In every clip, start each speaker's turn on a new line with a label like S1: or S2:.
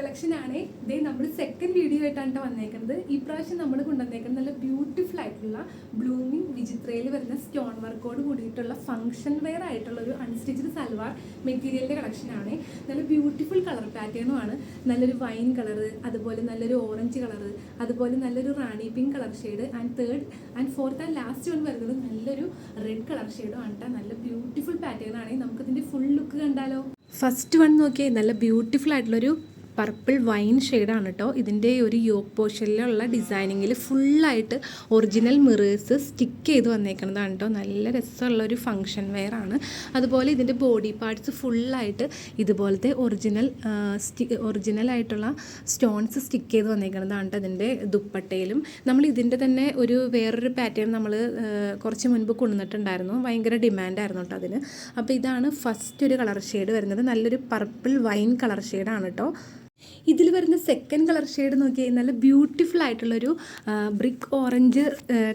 S1: Collection ആണ്. ഇതേ നമ്മൾ സെക്കൻഡ് വീഡിയോ ആയിട്ടാണ് വന്നേക്കുന്നത് ഈ പ്രാവശ്യം നമ്മൾ കൊണ്ടുവന്നേക്കുന്നത് നല്ല ബ്യൂട്ടിഫുൾ ആയിട്ടുള്ള ബ്ലൂമിംഗ് വിചിത്രയിൽ വരുന്ന സ്റ്റോൺ വർക്കോട് കൂടിയിട്ടുള്ള ഫംഗ്ഷൻ വെയർ ആയിട്ടുള്ള ഒരു അൺസ്റ്റിച്ചഡ് സൽവാർ മെറ്റീരിയലിന്റെ കളക്ഷൻ ആണ്. നല്ല ബ്യൂട്ടിഫുൾ കളർ പാറ്റേണും ആണ്. നല്ലൊരു വൈൻ കളർ അതുപോലെ നല്ലൊരു ഓറഞ്ച് കളർ അതുപോലെ നല്ലൊരു rani pink colour shade and third and fourth and last one വരുന്നത് നല്ലൊരു റെഡ് കളർ ഷെയ്ഡും ആണ് കേട്ടോ നല്ല ബ്യൂട്ടിഫുൾ പാറ്റേൺ ആണ്. നമുക്കിതിന്റെ ഫുൾ ലുക്ക് കണ്ടാലോ? ഫസ്റ്റ് വൺ നോക്കിയേ നല്ല ബ്യൂട്ടിഫുൾ ആയിട്ടുള്ളൊരു പർപ്പിൾ വൈൻ ഷെയ്ഡാണ് കേട്ടോ ഇതിന്റെ ഒരു യോക്ക് പോർഷനിലുള്ള ഡിസൈനിങ്ങിൽ ഫുള്ളായിട്ട് ഒറിജിനൽ മിറേഴ്സ് സ്റ്റിക്ക് ചെയ്ത് വന്നേക്കുന്നതാണ് കേട്ടോ നല്ല രസമുള്ള ഒരു ഫങ്ഷൻ വെയർ ആണ് അതുപോലെ ഇതിന്റെ ബോഡി പാർട്സ് ഫുള്ളായിട്ട് ഇതുപോലത്തെ ഒറിജിനൽ സ്റ്റി ഒറിജിനൽ ആയിട്ടുള്ള സ്റ്റോൺസ് സ്റ്റിക്ക് ചെയ്ത് വന്നേക്കുന്നതാണ് കേട്ടോ ഇതിന്റെ ദുപ്പട്ടയിലും. നമ്മൾ ഇതിന്റെ തന്നെ ഒരു വേറൊരു പാറ്റേൺ നമ്മൾ കുറച്ച് മുൻപ് കൊണ്ടുവന്നിട്ടുണ്ടായിരുന്നു. ഭയങ്കര ഡിമാൻഡായിരുന്നു കേട്ടോ അതിന്. അപ്പോൾ ഇതാണ് ഫസ്റ്റ് ഒരു കളർ ഷെയ്ഡ് വരുന്നത്. നല്ലൊരു പർപ്പിൾ വൈൻ കളർ ഷെയ്ഡാണ് കേട്ടോ ഇതിൽ വരുന്ന സെക്കൻഡ് കളർ ഷെയ്ഡ് നോക്കിയാൽ നല്ല ബ്യൂട്ടിഫുൾ ആയിട്ടുള്ളൊരു ബ്രിക്ക് ഓറഞ്ച്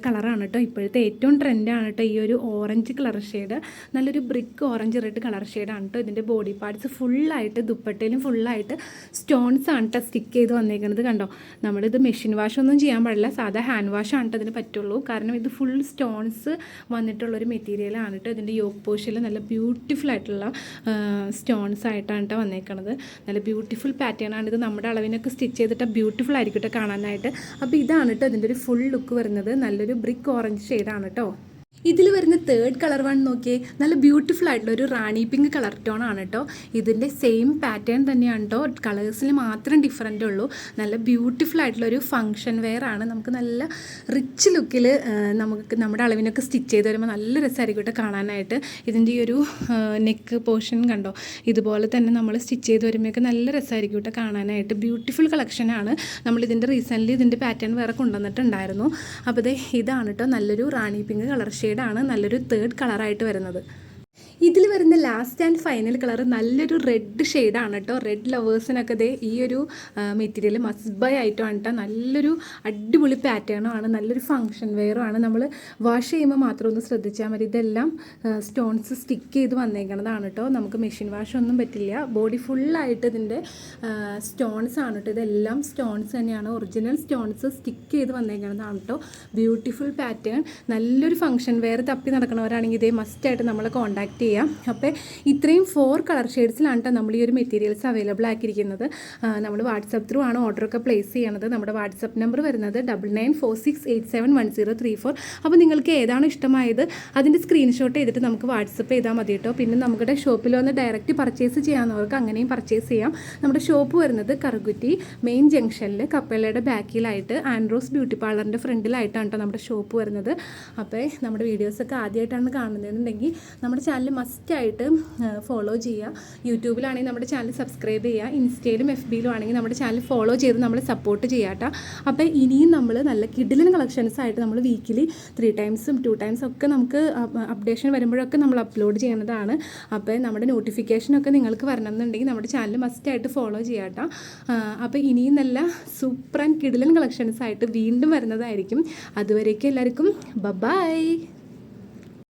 S1: കളറാണ് കേട്ടോ ഇപ്പോഴത്തെ ഏറ്റവും ട്രെൻഡാണ് കേട്ടോ ഈ ഒരു ഓറഞ്ച് കളർ ഷെയ്ഡ് നല്ലൊരു ബ്രിക്ക് ഓറഞ്ച് റെഡ് കളർ ഷെയ്ഡാണ് കേട്ടോ ഇതിന്റെ ബോഡി പാർട്സ് ഫുള്ളായിട്ട് ദുപ്പട്ടയിലും ഫുള്ളായിട്ട് സ്റ്റോൺസ് ആണ് കേട്ടോ സ്റ്റിക്ക് ചെയ്ത് വന്നേക്കുന്നത് കണ്ടോ? നമ്മളിത് മെഷീൻ വാഷ് ഒന്നും ചെയ്യാൻ പാടില്ല. സാധാ ഹാൻഡ് വാഷ് ആണ് കേട്ടോ ഇതിന് പറ്റുള്ളൂ. കാരണം ഇത് ഫുൾ സ്റ്റോൺസ് വന്നിട്ടുള്ളൊരു മെറ്റീരിയലാണ് കേട്ടോ ഇതിന്റെ യോക്ക് പോഷയിൽ നല്ല ബ്യൂട്ടിഫുൾ ആയിട്ടുള്ള സ്റ്റോൺസ് ആയിട്ടാണ് കേട്ടോ വന്നേക്കുന്നത് നല്ല ബ്യൂട്ടിഫുൾ പാറ്റേൺ ആണ് ഇത് നമ്മുടെ അളവിനൊക്കെ സ്റ്റിച്ച് ചെയ്തിട്ട് ബ്യൂട്ടിഫുൾ ആയിരിക്കും കേട്ടോ കാണാനായിട്ട്. അപ്പോൾ ഇതാണ് കേട്ടോ ഇതിന്റെ ഒരു ഫുൾ ലുക്ക് വരുന്നത്. നല്ലൊരു ബ്രിക്ക് ഓറഞ്ച് ഷെയ്ഡാണ് കേട്ടോ ഇതിൽ വരുന്ന തേർഡ് കളർ വൺ നോക്കിയേ നല്ല ബ്യൂട്ടിഫുൾ ആയിട്ടുള്ള ഒരു റാണി പിങ്ക് കളർ ടോൺ ആണ് കേട്ടോ ഇതിന്റെ സെയിം പാറ്റേൺ തന്നെയാണ് കേട്ടോ കളേഴ്സിൽ മാത്രം ഡിഫറന്റ് ഉള്ളൂ. നല്ല ബ്യൂട്ടിഫുൾ ആയിട്ടുള്ള ഒരു ഫങ്ഷൻ വെയർ ആണ്. നമുക്ക് നല്ല റിച്ച് ലുക്കിൽ നമുക്ക് നമ്മുടെ അളവിനൊക്കെ സ്റ്റിച്ച് ചെയ്ത് വരുമ്പോൾ നല്ല രസമായിരിക്കും കേട്ടോ കാണാനായിട്ട്. ഇതിന്റെ ഈ ഒരു നെക്ക് പോർഷൻ കണ്ടോ? ഇതുപോലെ തന്നെ നമ്മൾ സ്റ്റിച്ച് ചെയ്ത് വരുമ്പോഴൊക്കെ നല്ല രസമായിരിക്കും കേട്ടോ കാണാനായിട്ട്. ബ്യൂട്ടിഫുൾ കളക്ഷനാണ് നമ്മൾ ഇതിന്റെ റീസെന്റ്ലി ഇതിന്റെ പാറ്റേൺ വേറെ കൊണ്ടുവന്നിട്ടുണ്ടായിരുന്നു. അപ്പോൾ ഇതാണ് കേട്ടോ നല്ലൊരു റാണി പിങ്ക് കളർ ഷെയ്ഡാണ് നല്ലൊരു തേർഡ് കളറായിട്ട് വരുന്നത്. ഇതിൽ വരുന്ന ലാസ്റ്റ് ആൻഡ് ഫൈനൽ കളർ നല്ലൊരു റെഡ് ഷെയ്ഡാണ് കേട്ടോ റെഡ് ലവേഴ്സിനൊക്കെ ദേ ഈ ഒരു മെറ്റീരിയൽ മസ്റ്റ് ബൈ ആയിട്ടാണ് കേട്ടോ നല്ലൊരു അടിപൊളി പാറ്റേണും ആണ് നല്ലൊരു ഫങ്ഷൻ വെയറും ആണ് നമ്മൾ വാഷ് ചെയ്യുമ്പോൾ മാത്രം ഒന്ന് ശ്രദ്ധിച്ചാൽ മതി. ഇതെല്ലാം സ്റ്റോൺസ് സ്റ്റിക്ക് ചെയ്ത് വന്നേക്കണതാണ് കേട്ടോ നമുക്ക് മെഷീൻ വാഷ് ഒന്നും പറ്റില്ല. ബോഡി ഫുള്ളായിട്ട് ഇതിന്റെ സ്റ്റോൺസ് ആണ് കേട്ടോ ഇതെല്ലാം സ്റ്റോൺസ് തന്നെയാണ്. ഒറിജിനൽ സ്റ്റോൺസ് സ്റ്റിക്ക് ചെയ്ത് വന്നേക്കണതാണ് കേട്ടോ ബ്യൂട്ടിഫുൾ പാറ്റേൺ നല്ലൊരു ഫങ്ഷൻ വെയർ തപ്പി നടക്കണവരാണെങ്കിൽ ഇതേ മസ്റ്റായിട്ട് നമ്മൾ കോൺടാക്ട് ചെയ്യാം. അപ്പോൾ ഇത്രയും ഫോർ കളർ ഷെയ്ഡ്സിലാണ് കേട്ടോ നമ്മൾ ഈ ഒരു മെറ്റീരിയൽസ് അവൈലബിൾ ആക്കിയിരിക്കുന്നത്. നമ്മൾ വാട്സപ്പ് ത്രൂ ആണ് ഓർഡറൊക്കെ പ്ലേസ് ചെയ്യണത്. നമ്മുടെ വാട്സപ്പ് നമ്പർ വരുന്നത് double nine four six eight seven one zero three four അപ്പോൾ നിങ്ങൾക്ക് ഏതാണ് ഇഷ്ടമായത് അതിന്റെ സ്ക്രീൻഷോട്ട് ചെയ്തിട്ട് നമുക്ക് വാട്സപ്പ് ചെയ്താൽ മതി കേട്ടോ പിന്നെ നമ്മുടെ ഷോപ്പിൽ വന്ന് ഡയറക്റ്റ് പർച്ചേസ് ചെയ്യാവുന്നവർക്ക് അങ്ങനെയും പർച്ചേസ് ചെയ്യാം. നമ്മുടെ ഷോപ്പ് വരുന്നത് കറുകുറ്റി മെയിൻ ജംഗ്ഷനിൽ കപ്പലയുടെ ബാക്കിലായിട്ട് ആൻഡ്രോസ് ബ്യൂട്ടി പാർലറിന്റെ ഫ്രണ്ടിലായിട്ടാണ് കേട്ടോ നമ്മുടെ ഷോപ്പ് വരുന്നത്. അപ്പോൾ നമ്മുടെ വീഡിയോസൊക്കെ ആദ്യമായിട്ടാണ് കാണുന്നതെന്നുണ്ടെങ്കിൽ നമ്മുടെ ചാനൽ മസ്റ്റായിട്ട് ഫോളോ ചെയ്യുക. യൂട്യൂബിലാണെങ്കിൽ നമ്മുടെ ചാനൽ സബ്സ്ക്രൈബ് ചെയ്യുക. ഇൻസ്റ്റയിലും എഫ് ബിയിലും ആണെങ്കിൽ നമ്മുടെ ചാനൽ ഫോളോ ചെയ്ത് നമ്മളെ സപ്പോർട്ട് ചെയ്യാട്ടോ അപ്പോൾ ഇനിയും നമ്മൾ നല്ല കിഡിലിൻ കളക്ഷൻസ് ആയിട്ട് നമ്മൾ വീക്കിലി ത്രീ ടൈംസും ടു ടൈംസും ഒക്കെ നമുക്ക് അപ്ഡേഷൻ വരുമ്പോഴൊക്കെ നമ്മൾ അപ്ലോഡ് ചെയ്യുന്നതാണ്. അപ്പോൾ നമ്മുടെ നോട്ടിഫിക്കേഷനൊക്കെ നിങ്ങൾക്ക് വരണമെന്നുണ്ടെങ്കിൽ നമ്മുടെ ചാനൽ മസ്റ്റായിട്ട് ഫോളോ ചെയ്യാട്ടോ അപ്പോൾ ഇനിയും നല്ല സൂപ്പർ ആൻഡ് കിഡിലൻ കളക്ഷൻസ് ആയിട്ട് വീണ്ടും വരുന്നതായിരിക്കും. അതുവരേക്കും എല്ലാവർക്കും ബബായ്